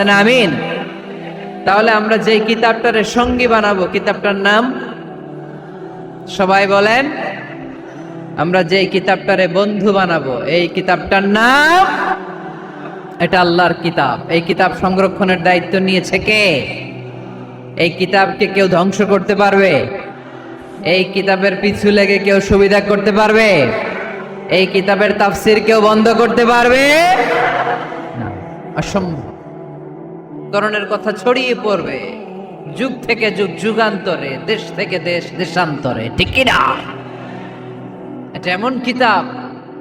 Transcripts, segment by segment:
পড়েন আমিন। তাহলে আমরা যে কিতাবটারে সঙ্গী বানাবো, কিতাবটার নাম? সবাই বলেন, আমরা যে কিতাবটারে বন্ধু বানাবো, এই কিতাবটার নাম? এটা আল্লাহর কিতাব। এই কিতাব সংরক্ষণের দায়িত্ব নিয়েছে কে? এই কিতাবকে কেউ ধ্বংস করতে পারবে? এই কিতাবের পিছু লেগে কেউ সুবিধা করতে পারবে? এই কিতাবের তাফসির কেউ বন্ধ করতে পারবে? অসম্ভব। করণের কথা ছড়িয়ে পড়বে। যুগ থেকে যুগ, যুগান্তরে, দেশ থেকে দেশ, দেশান্তরে, ঠিক না এটা এমন কিতাব,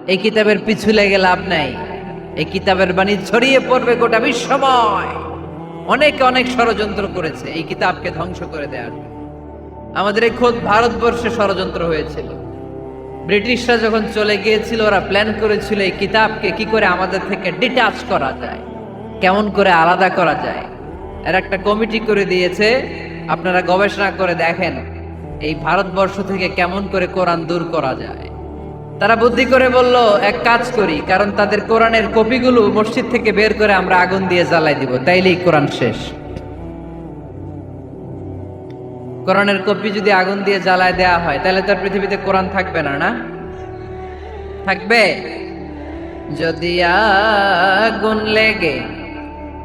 এই কিতাবের পিছু লেগে লাভ নাই। এই কিতাবের বাণী ছড়িয়ে পড়বে গোটা বিশ্বময়। অনেকে অনেক ষড়যন্ত্র করেছে, এই কিতাবকে ধ্বংস করে দেওয়ার। আমাদের এই খোদ ভারতবর্ষে ষড়যন্ত্র হয়েছিল। ব্রিটিশরা যখন চলে গিয়েছিল, ওরা প্ল্যান করেছিল এই কিতাবকে কি করে আমাদের থেকে ডিটাচ করা যায়। কেমন করে আলাদা করা যায়? এর একটা কমিটি করে দিয়েছে, আপনারা গবেষণা করে দেখেন এই ভারতবর্ষ থেকে কেমন করে কোরআন দূর করা যায়। তারা বুদ্ধি করে বলল, এক কাজ করি, কারণ তাদের কোরআনের কপিগুলো মসজিদ থেকে বের করে আমরা আগুন দিয়ে জ্বালাই দিব। তাইলেই কোরআন শেষ। কোরআনের কপি যদি আগুন দিয়ে জ্বালায় দেয়া হয়, তাহলে তার পৃথিবীতে কোরআন থাকবে না না? থাকবে? যদি আগুন লেগে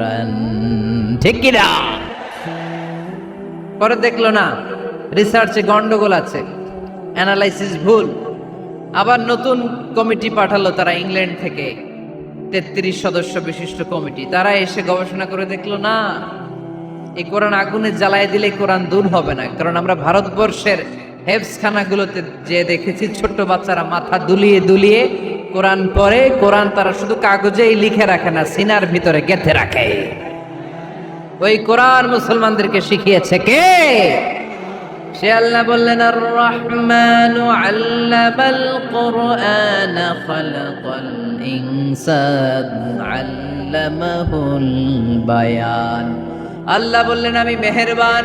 কোরআন ঠিক কিনা? পরে দেখল না রিসার্চে গন্ডগোল আছে অ্যানালাইসিস ভুল। আবার নতুন কমিটি পাঠালো তারা ইংল্যান্ড থেকে, তেত্রিশ সদস্য বিশিষ্ট কমিটি। তারা এসে গবেষণা করে দেখল, না, এই কোরআন আগুনে জ্বালায় দিলে কোরআন দূর হবে না, কারণ আমরা ভারতবর্ষের হেফসখানাগুলোতে যে দেখেছি, ছোট্ট বাচ্চারা মাথা দুলিয়ে দুলিয়ে কোরআন পড়ে, কোরআন তারা শুধু কাগজেই লিখে রাখে না, সিনার ভিতরে গেঁথে রাখে। ওই কোরআন মুসলমানদেরকে শিখিয়েছে কে? সে আল্লাহ বললেন রহমান কোরআন বায়ান। আল্লাহ বললেন, আমি মেহেরবান।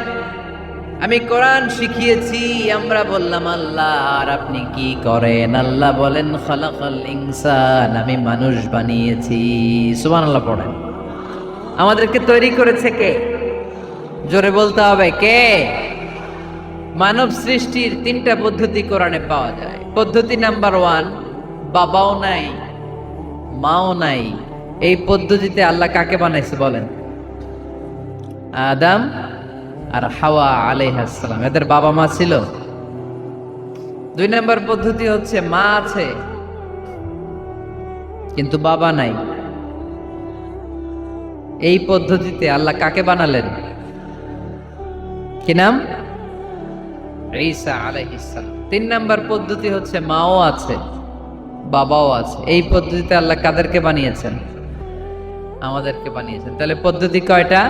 আমি কোরআন শিখিয়েছি, আমরা বললাম, আল্লাহ, আর আপনি কি করেন? আল্লাহ বলেন, খালাকাল ইনসান, আমি মানুষ বানিয়েছি। সুবহানাল্লাহ পড়েন। আমাদেরকে তৈরি করেছে কে? জোরে বলতে হবে, কে? মানব সৃষ্টির তিনটা পদ্ধতি কোরআনে পাওয়া যায়। পদ্ধতি নাম্বার ওয়ান, বাবাও নাই, মাও নাই। এই পদ্ধতিতে আল্লাহ কাকে বানাইছে বলেন? আদম আর হাওয়া আলাইহাসালাম এদের বাবা মা ছিল। দুই নম্বর পদ্ধতি হচ্ছে মা আছে, কিন্তু বাবা নাই। এই পদ্ধতিতে আল্লাহ কাকে বানালেন? কি নাম? ঈসা আলাইহিসসালাম তিন নাম্বার পদ্ধতি হচ্ছে মাও আছে, বাবাও আছে। এই পদ্ধতিতে আল্লাহ কাদেরকে বানিয়েছেন? আমাদেরকে বানিয়েছেন। তাহলে পদ্ধতি কয়টা?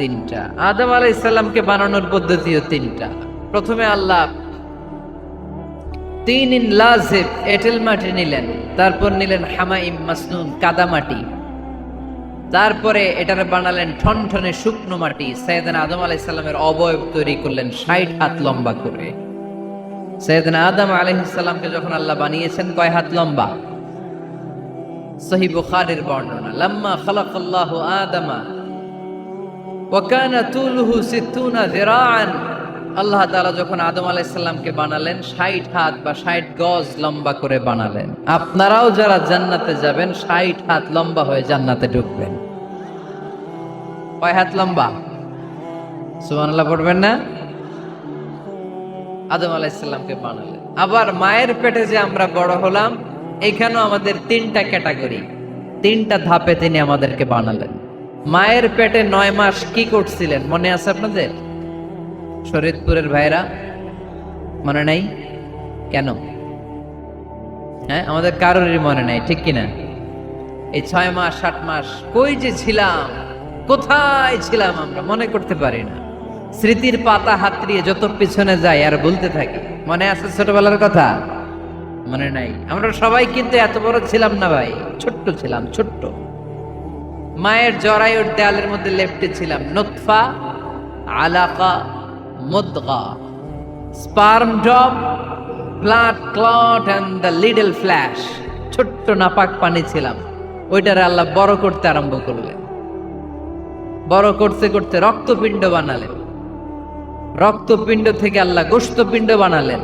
তিনটা। আদম আলাহ ইসলামকে বানানোর পদ্ধতিও তিনটা। প্রথমে আল্লাহ তিন ইন লাজেব এটেল মাটি নিলেন, তারপর নিলেন হামাইম মাসনুন তারপরে এটারে বানালেন শুকনো মাটি। সৈয়দান আদম ইসলামের অবয়ব তৈরি করলেন ষাট হাত লম্বা করে। সৈয়দান আদম যখন আল্লাহ বানিয়েছেন কয় হাত লম্বা? সহি বুখারের বর্ণনা, লাম্মা খালাকাল্লাহু আদামা ওয়াকানা তুলহু সিত্তুনা যিরাআন আল্লাহ তাআলা যখন আদম আলাইহিস সালামকে বানালেন 60 হাত বা 60 গজ লম্বা করে বানালেন। আপনারাও যারা জান্নাতে যাবেন 60 হাত লম্বা হয়ে জান্নাতে ঢুকবেন। কয় হাত লম্বা? সুবহানাল্লাহ পড়বেন না? আদম আলাইহিস সালামকে বানালেন। আবার মায়ের পেটে যে আমরা বড় হলাম, এখানেও আমাদের তিনটা ক্যাটাগরি। তিনটা ধাপে তিনি আমাদেরকে বানালেন। মায়ের পেটে নয় মাস কি করছিলেন? মনে আছে আপনাদের? শরীদপুরের ভাইরা, মনে নাই? কেন? হ্যাঁ আমাদের কারোরই মনে নাই, ঠিক কিনা? এই ছয় মাস, সাত মাস, কই যে ছিলাম? কোথায় ছিলাম আমরা? মনে করতে পারি না। স্মৃতির পাতা হাতড়িয়ে যত পিছনে যায় আর বলতে থাকি। মনে আছে ছোটবেলার কথা? মনে নাই। আমরা সবাই কিন্তু এত বড় ছিলাম না ভাই। ছোট্ট ছিলাম, ছোট্ট। মায়ের জরায়ুর দেয়ালের মধ্যে লেপটে ছিলাম। নতফা, আলাকা, মুদগা। Sperm drop, blood clot and the little flesh. ছোট্ট নাপাক পানি ছিলাম। ওইটারে আল্লাহ বড় করতে আরম্ভ করলেন। বড় করতে করতে রক্তপিণ্ড বানালেন। রক্তপিণ্ড থেকে আল্লাহ গোস্তপিণ্ড বানালেন।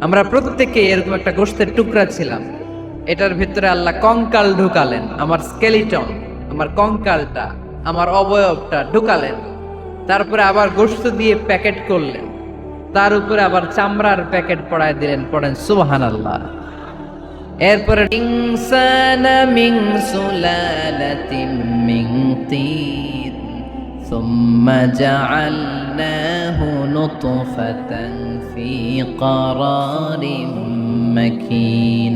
আমরা প্রত্যেকে এরকম একটা গোস্তের টুকরা ছিলাম। এটার ভিতরে আল্লাহ কঙ্কাল ঢুকালেন, আমার স্কেলিটন। আমার কঙ্কালটা আমার অবয়বটা ঢুকালেন তারপরে আবার গোস্ত দিয়ে প্যাকেট করলেন তার উপরে আবার চামড়ার প্যাকেট পড়ায় দিলেন পড়েন সুবহান আল্লাহ এরপরে ইনসান মিন সুলালাতিন মিন তিন ثم جعلناه نطفة في قرار مكين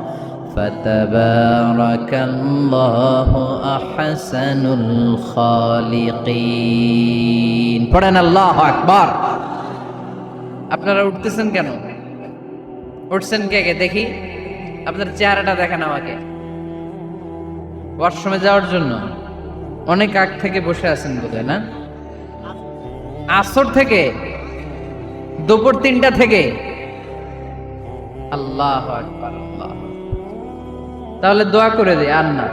فتبارك الله أحسن الخالقين পড়েন আল্লাহ আকবার আপনারা উঠতেছেন কেন উঠছেন কে কে দেখি আপনার চেহারাটা দেখেন আমাকে ওয়াশরুমে যাওয়ার জন্য অনেক আগ থেকে বসে আছেন বোধহয় না আসর থেকে দুপুর তিনটা থেকে আল্লাহ আকবার আল্লাহ তাহলে দোয়া করে দে, আর না।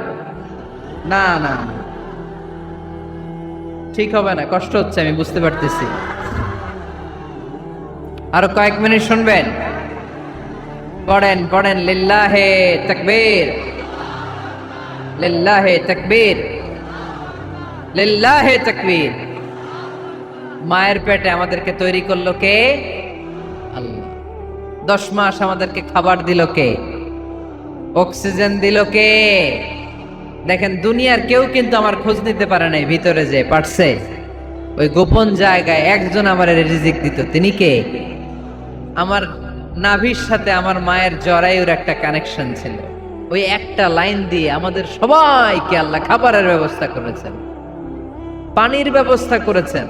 না না। ঠিক হবে না, কষ্ট হচ্ছে, আমি বুঝতে পারতেছি। আরও কয়েক মিনিট শুনবেন। পড়েন পড়েন, লিল্লাহে তাকবীর। লিল্লাহে তাকবীর। লিল্লাহে তাকবীর। মায়ের পেটে আমাদেরকে তৈরি করল কে? আল্লাহ। দশ মাস আমাদেরকে খাবার দিল কে? অক্সিজেন দিল কে? দেখেন, দুনিয়ার কেউ কিন্তু আমার খোঁজ নিতে পারে নাই ভিতরে যে পারছে। ওই গোপন জায়গায় একজন আমার রিজিক দিত। তিনি কে? আমার নাভির সাথে আমার মায়ের জরায়ুর একটা কানেকশন ছিল। ওই একটা লাইন দিয়ে আমাদের সবাইকে আল্লাহ খাবারের ব্যবস্থা করেছেন। পানির ব্যবস্থা করেছেন।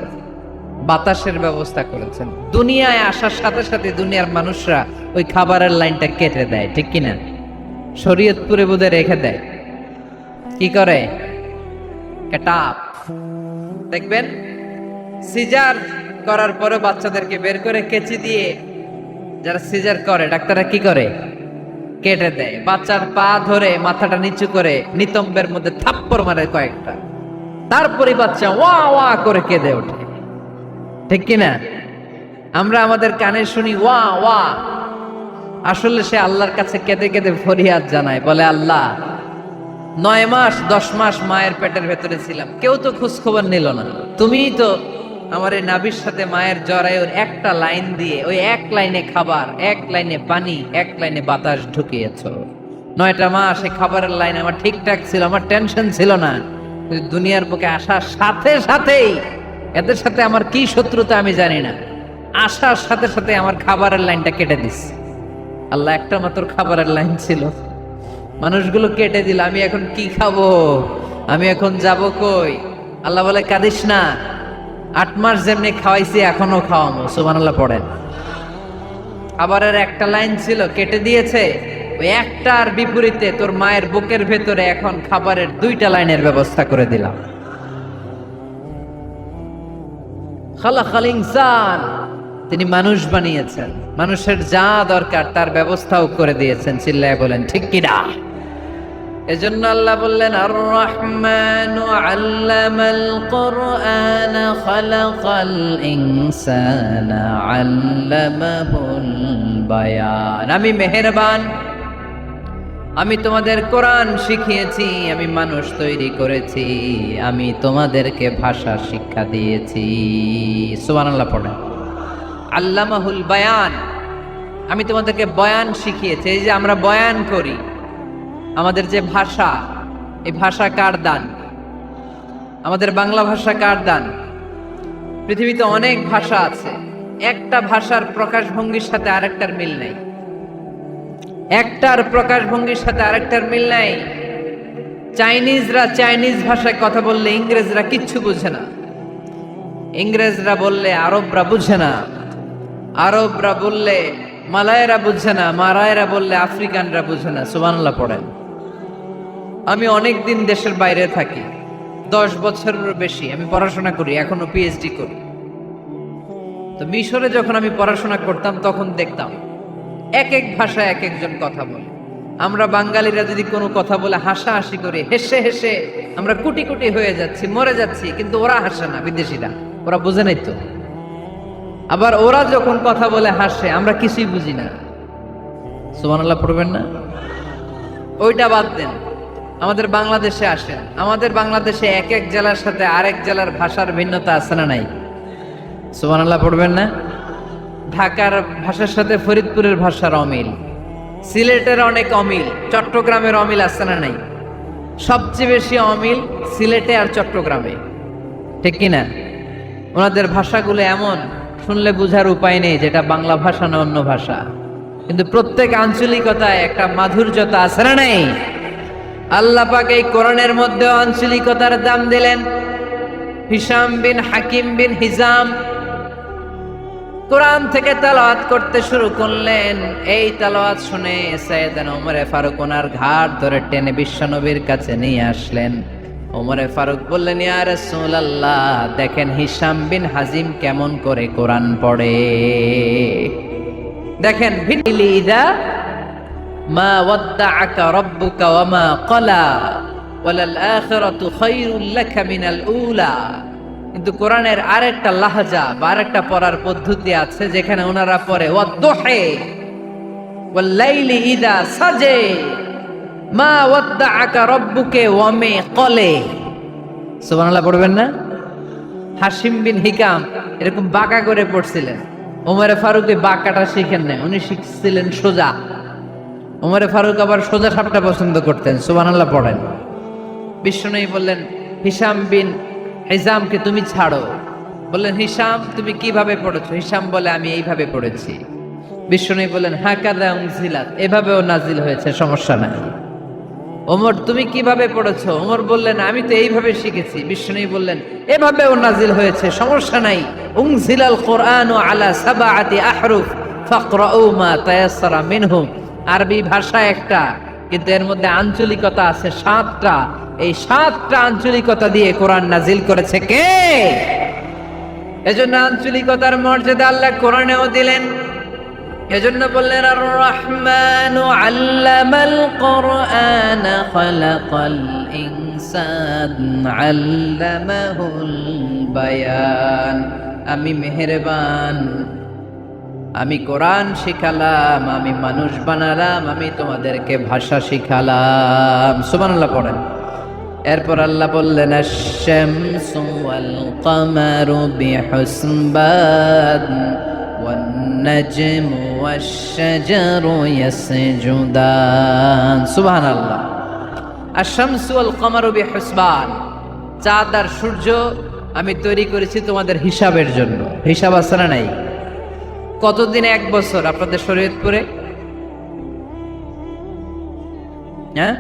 বাতাসের ব্যবস্থা করেছেন। দুনিয়ায় আসার সাথে সাথে দুনিয়ার মানুষরা ওই খাবারের লাইনটা কেটে দেয়, ঠিক কিনা? শরীয়তপুরে বোধে রেখে দেয়। কি করে? দেখবেন? সিজার করার পরে বাচ্চাদেরকে বের করে কেচি দিয়ে যারা সিজার করে, ডাক্তাররা কি করে? কেটে দেয়। বাচ্চার পা ধরে মাথাটা নিচু করে নিতম্বের মধ্যে থাপ্পড় মারে কয়েকটা। তারপরে বাচ্চা ওয়া ওয়া করে কেঁদে ওঠে। ঠিক কিনা? আমরা আমাদের কানে শুনি ওয়া ওয়া। আসলে সে আল্লাহর কাছে কেঁদে কেঁদে ফরিয়াদ জানায়, বলে, আল্লাহ, নয় মাস, দশ মাস মায়ের পেটের ভেতরে ছিলাম। কেউ তো খোঁজ খবর নিল না। তুমিই তো আমার এই নাভির সাথে মায়ের জরায়ুর একটা লাইন দিয়ে ওই এক লাইনে খাবার, এক লাইনে পানি, এক লাইনে বাতাস ঢুকিয়েছ। নয়টা মাস এই খাবারের লাইন আমার ঠিকঠাক ছিল, আমার টেনশন ছিল না। দুনিয়ার বুকে আসার সাথে সাথেই এদের সাথে আমার কি শত্রুতা আমি জানি না। আসার সাথে সাথে আমার খাবারের লাইনটা কেটে দিস। আল্লাহ একটা মাত্র খাবারের লাইন ছিল। মানুষগুলো কেটে দিল, আমি এখন কি খাব? আমি এখন যাব কই? আল্লাহ বলে, কাঁদিস না। আট মাস যেমনি খাওয়াইছি এখনও খাওয়ামো। সুবান আল্লাহ পড়েন। খাবারের একটা লাইন ছিল, কেটে দিয়েছে। ওই একটার বিপরীতে তোর মায়ের বুকের ভেতরে এখন খাবারের দুইটা লাইনের ব্যবস্থা করে দিলাম। খালাকাল ইনসান। তিনি মানুষ বানিয়েছেন। মানুষের যা দরকার তার ব্যবস্থাও করে দিয়েছেন, চিল্লায় বলেন, ঠিক কিনা এজন্য আল্লাহ বললেন আর রহমান আল্লামাল কোরআন খালাকাল ইনসান আল্লামাহুল বায়ান। আমি মেহেরবান। আমি তোমাদের কোরআন শিখিয়েছি, আমি মানুষ তৈরি করেছি, আমি তোমাদেরকে ভাষা শিক্ষা দিয়েছি। সুবহানাল্লাহ পড়ে আল্লামাহুল বায়ান। আমি তোমাদেরকে বয়ান শিখিয়েছি, এই যে আমরা বয়ান করি, আমাদের যে ভাষা, এই ভাষা কার দান? আমাদের বাংলা ভাষা কার দান? পৃথিবীতে অনেক ভাষা আছে, একটা ভাষার প্রকাশভঙ্গির সাথে আরেকটার মিল নাই। একটার প্রকাশভঙ্গির সাথে আরেকটার মিল নাই। চাইনিজরা চাইনিজ ভাষায় কথা বললে ইংরেজরা কিচ্ছু বুঝে না। ইংরেজরা বললে আরবরা বুঝে না। আরবরা বললে, মালায়রা বুঝে না, মারায়রা বললে আফ্রিকানরা বুঝে না সুবানাল্লাহ পড়েন। আমি অনেক দিন দেশের বাইরে থাকি, দশ বছরেরও বেশি, আমি পড়াশোনা করি, এখনও পিএইচডি করি। তো মিশরে যখন আমি পড়াশোনা করতাম, তখন দেখতাম, এক এক ভাষায় এক একজন কথা বলে। আমরা বাঙালিরা যদি কোনো কথা বলে, হাসাহাসি করে, হেসে হেসে আমরা কুটি কুটি হয়ে যাচ্ছি, মরে যাচ্ছি, কিন্তু ওরা হাসে না, বিদেশিরা, ওরা বুঝে নাই তো। আবার ওরা যখন কথা বলে হাসে, আমরা কিছুই বুঝি না। সুবহানাল্লাহ, পড়বেন না? ওইটা বাদ দেন। আমাদের বাংলাদেশে আসেন। আমাদের বাংলাদেশে এক এক জেলার সাথে আরেক জেলার ভাষার ভিন্নতা আছে না নাই? সুবহানাল্লাহ, পড়বেন না? ঢাকার ভাষার সাথে ফরিদপুরের ভাষার অমিল। সিলেটের অনেক অমিল। চট্টগ্রামের অমিল আছে না নাই? সবচেয়ে বেশি অমিল সিলেটে আর চট্টগ্রামে। ঠিক কিনা? ওনাদের ভাষাগুলো এমন। শুনলে বোঝার উপায় নেই যেটা বাংলা ভাষা না অন্য ভাষা। কিন্তু প্রত্যেক আঞ্চলিকতায় একটা মাধুর্যতা আছে না নাই? আল্লাহ পাক এই কোরআনের মধ্যে আঞ্চলিকতার দাম দিলেন। হিসাম বিন হাকিম বিন হিজাম কোরআন থেকে তালাওয়াত করতে শুরু করলেন। এই তালাওয়াত শুনে সৈয়দান ওমরে ফারুক ওনার ঘাট ধরে টেনে বিশ্বনবীর কাছে নিয়ে আসলেন। ওমরে ফারুক বললেন, ইয়া রাসূলুল্লাহ, দেখেন হিসাম বিন হাজিম কেমন করে কোরআন পড়ে। দেখেন ভিলিদা মা ওয়াদ্দাআকা রাব্বুকা ওয়া মা ক্বালা, ওয়ালাল আখিরাতু খায়রুল মিনাল উলা। কিন্তু কোরআনের আরেকটা লাহাজা বা আরেকটা পড়ার পদ্ধতি আছে, যেখানে ওনারা পড়ে ওয়াদ্দুহে ওয়াল্লাইলি ইদা সাজে। মা ওয়াদ্দাআকা রাব্বুকে ওয়া মে ক্বালে সুবহানাল্লাহ, পড়বেন না? হাসিম বিন হিকাম এরকম বাঁকা করে পড়ছিলেন। ওমরে ফারুক বাঁকাটা শিখেন না উনি শিখছিলেন সোজা। ওমরে ফারুক আবার সোজা সাপটা পছন্দ করতেন, সুবহানাল্লাহ পড়েন। বিষ্ণু বললেন, হিসাম বিন হিসামকে তুমি ছাড়ো। বললেন, হিসাম, তুমি কীভাবে পড়েছো? হিসাম বলে, আমি এইভাবে পড়েছি। বিষ্ণু বললেন, হাকাদা উনজিলাত। এভাবেও নাজিল হয়েছে, সমস্যা নাই। ওমর, তুমি কীভাবে পড়েছো? ওমর বললেন, আমি তো এইভাবে শিখেছি। বিষ্ণু বললেন, এভাবেও নাজিল হয়েছে, সমস্যা নাই। উংজিলাল কোরআন আলা সাবা সাবাআতি আহরুফ, ফাকরাউ মা তায়াসসারা মিনহুম। আরবি ভাষা একটা, কিন্তু এর মধ্যে আঞ্চলিকতা আছে সাতটা। এই সাতটা আঞ্চলিকতা দিয়ে কোরআন নাজিল করেছে কে? এজন্য আঞ্চলিকতার মর্যাদা আল্লাহ কোরআনেও দিলেন। এজন্য বললেন আর রহমান আল্লামাল কোরআন, খালাকাল ইনসান আল্লামাহুল বায়ান। আমি মেহেরবান, আমি কোরআন শিখালাম, আমি মানুষ বানালাম, আমি তোমাদেরকে ভাষা শিখালাম। সুবহানাল্লাহ পড়েন। এরপর আল্লাহ বললেন, আশ-শামসু ওয়াল কামারু বিহুসবান। নাজমু ওয়াশ-শাজারু ইয়াসজুদান সুবহানাল্লাহ। আশ-শামসু ওয়াল কামারু বিহুসবান চাঁদ আর সূর্য আমি তৈরি করেছি তোমাদের হিসাবের জন্য। হিসাব আছে না নাই? কতদিন? এক বছর আপনাদের শরীয়তপুরে? হ্যাঁ?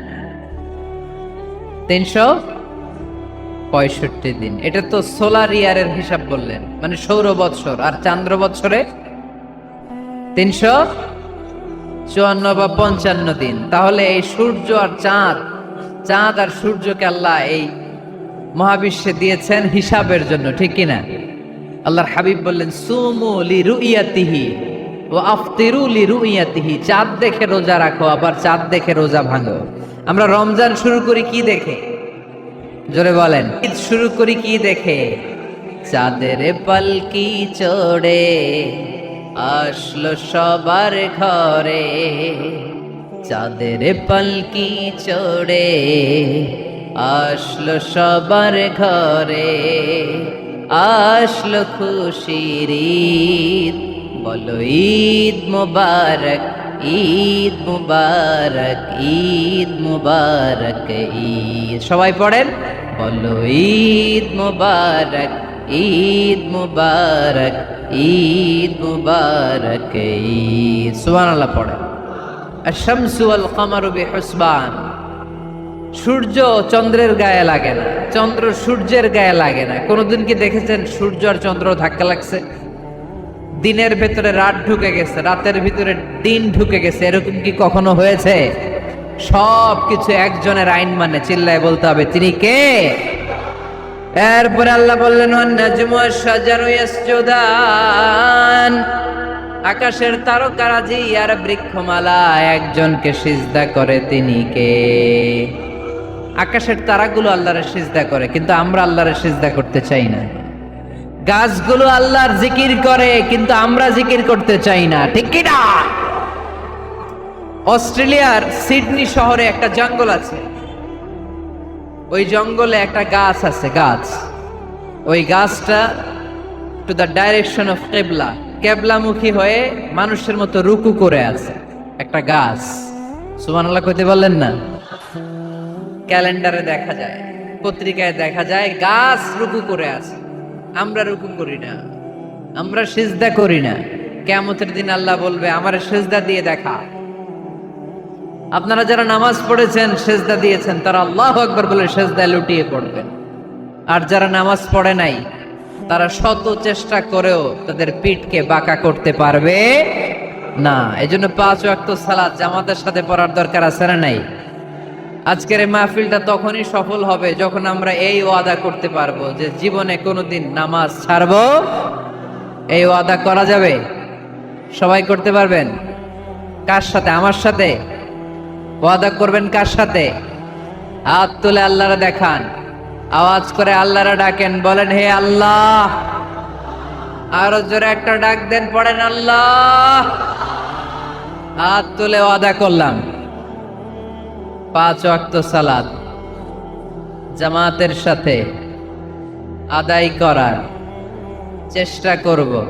তিনশো? পঁয়ষট্টি দিন। এটা তো সোলার ইয়ারের হিসাব বললেন। মানে সৌর বৎসর। আর চান্দ্র বৎসরে? তিনশো চুয়ান্ন বা পঞ্চান্ন দিন। তাহলে এই সূর্য আর চাঁদ চাঁদ আর সূর্যকে আল্লাহ এই মহাবিশ্বে দিয়েছেন হিসাবের জন্য, ঠিক কিনা? আল্লাহর হাবিব বললেন, সুমু লি রুইয়াতিহি ও আফতিরু লি রুইয়াতিহি চাঁদ দেখে রোজা রাখো, আবার চাঁদ দেখে রোজা ভাঙো। আমরা রমজান শুরু করি কি দেখে? জোরে বলেন। ঈদ শুরু করি কি দেখে? চাঁদের পালকি চড়ে, আসলো সবার ঘরে। চাঁদের পালকি চড়ে, আসলো সবার ঘরে। আসলো খুশির ঈদ, বলো ঈদ মুবারক। ঈদ মুবারক ঈদ মুবারক, ঈদ। সবাই পড়েন? বলো, ঈদ মুবারক ঈদ মুবারক ঈদ মুবারক, ঈদ। সুবহানাল্লাহ পড়েন। আশামসু আল কামারু বিহুসবান। সূর্য চন্দ্রের গায়ে লাগে না। চন্দ্র সূর্যের গায়ে লাগে না। কোনোদিন কি দেখেছেন সূর্য আর চন্দ্র ধাক্কা লাগছে? দিনের ভেতরে রাত ঢুকে গেছে, রাতের ভিতরে দিন ঢুকে গেছে, এরকম কি কখনো হয়েছে? সব কিছু একজনের আইন মানে চিল্লায় বলতে হবে, তিনি কে? এরপরে আল্লাহ বললেন আকাশের তারকারাজি আর বৃক্ষমালা, একজনকে সিজদা করে, তিনি কে? আকাশের তারাগুলো আল্লাহরে সিজদা করে, কিন্তু আমরা আল্লাহরে সিজদা করতে চাই না। গাছগুলো আল্লাহর জিকির করে, কিন্তু আমরা জিকির করতে চাই না। ঠিক কি না? অস্ট্রেলিয়ার সিডনি শহরে একটা জঙ্গল আছে। ওই জঙ্গলে একটা গাছ আছে, গাছ। ওই গাছটা টু দ্য ডাইরেকশন অফ কেবলা কেবলামুখী হয়ে মানুষের মতো রুকু করে আছে একটা গাছ। সুবহানাল্লাহ কইতে বললেন না? ক্যালেন্ডারে দেখা যায়, পত্রিকায় দেখা যায়, গাছ রুকু করে আছে। আমরা রুকু করি না। আমরা সিজদা করি না। কেমতের দিন আল্লাহ বলবে, আমার সেজদা দিয়ে দেখা। আপনারা যারা নামাজ পড়েছেন, সেজদা দিয়েছেন, তারা আল্লাহ আকবর বলে সেজদায় লুটিয়ে পড়বেন। আর যারা নামাজ পড়ে নাই, তারা শত চেষ্টা করেও তাদের পিঠকে বাঁকা করতে পারবে না। এই জন্য পাঁচ ওয়াক্ত সালাদ জামাতের সাথে পড়ার দরকার আছে না নাই? আজকের মাহফিলটা তখনই সফল হবে যখন আমরা এই ওয়াদা করতে পারব যে জীবনে কোনোদিন নামাজ ছাড়বো। এই ওয়াদা করা যাবে? সবাই করতে পারবেন? কার সাথে? আমার সাথে? ওয়াদা করবেন কার সাথে? হাত তুলে আল্লাহরা দেখান। আওয়াজ করে আল্লাহরা ডাকেন, বলেন, হে আল্লাহ! আরও জোরে একটা ডাক দেন, পড়েন, আল্লাহ! হাত তুলে ওয়াদা করলাম। পাঁচ ওয়াক্ত সালাত। জামাতের সাথে আদায় করার চেষ্টা করব।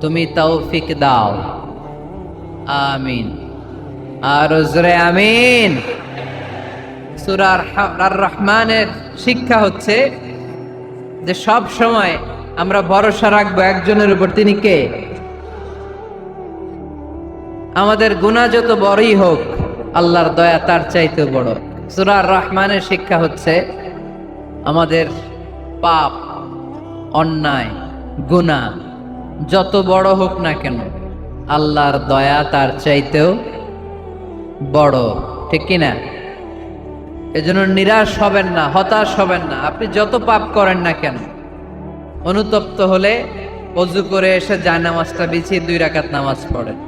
তুমি তৌফিক দাও। আমিন। আর জোরে আমিন। সুরার রহমানের শিক্ষা হচ্ছে যে সব সময় আমরা ভরসা রাখব একজনের উপর। তিনি কে? আমাদের গুণা যত বড়ই হোক আল্লাহর দয়া তার চাইতে বড়। সুরার রহমানের শিক্ষা হচ্ছে, আমাদের পাপ, অন্যায় গুণা যত বড় হোক না কেন, আল্লাহর দয়া তার চাইতেও বড়। ঠিক কিনা এজন্য নিরাশ হবেন না, হতাশ হবেন না। আপনি যত পাপ করেন না কেন, অনুতপ্ত হলে অজু করে এসে যায় নামাজটা বিছিয়ে দুই রাকাত নামাজ পড়েন।